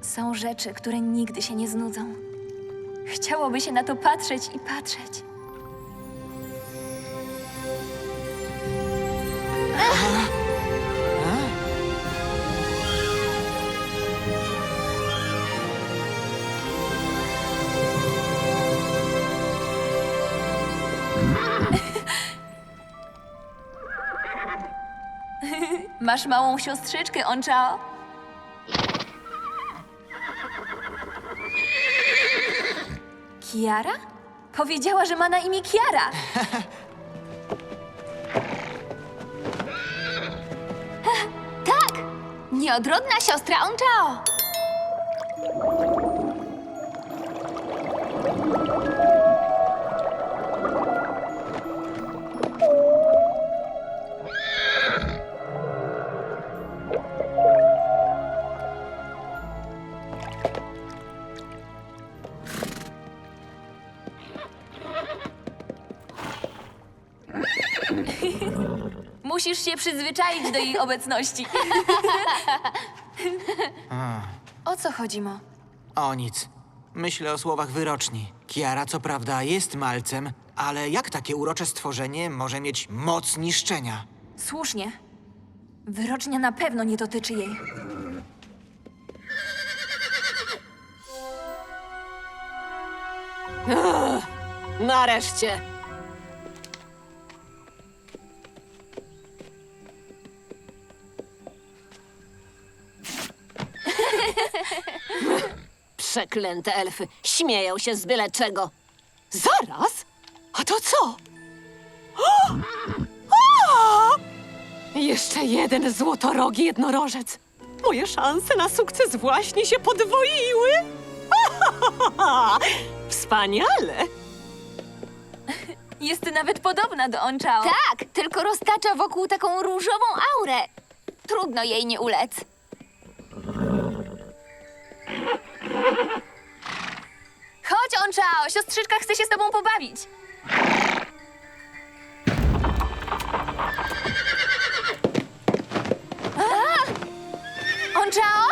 Są rzeczy, które nigdy się nie znudzą. Chciałoby się na to patrzeć i patrzeć. Masz małą siostrzyczkę, Onchao. Kiara? Powiedziała, że ma na imię Kiara. Tak! Nieodrodna siostra Onchao. Musisz się przyzwyczaić do jej obecności. O co chodzi, Mo? O nic. Myślę o słowach wyroczni. Kiara co prawda jest malcem, ale jak takie urocze stworzenie może mieć moc niszczenia? Słusznie. Wyrocznia na pewno nie dotyczy jej. Nareszcie! Przeklęte elfy śmieją się z byle czego. Zaraz? A to co? O! O! Jeszcze jeden złotorogi jednorożec. Moje szanse na sukces właśnie się podwoiły. Wspaniale! Jest nawet podobna do Onchao. Tak, tylko roztacza wokół taką różową aurę. Trudno jej nie ulec. Chodź, Onchao, siostrzyczka chce się z tobą pobawić. A! Onchao?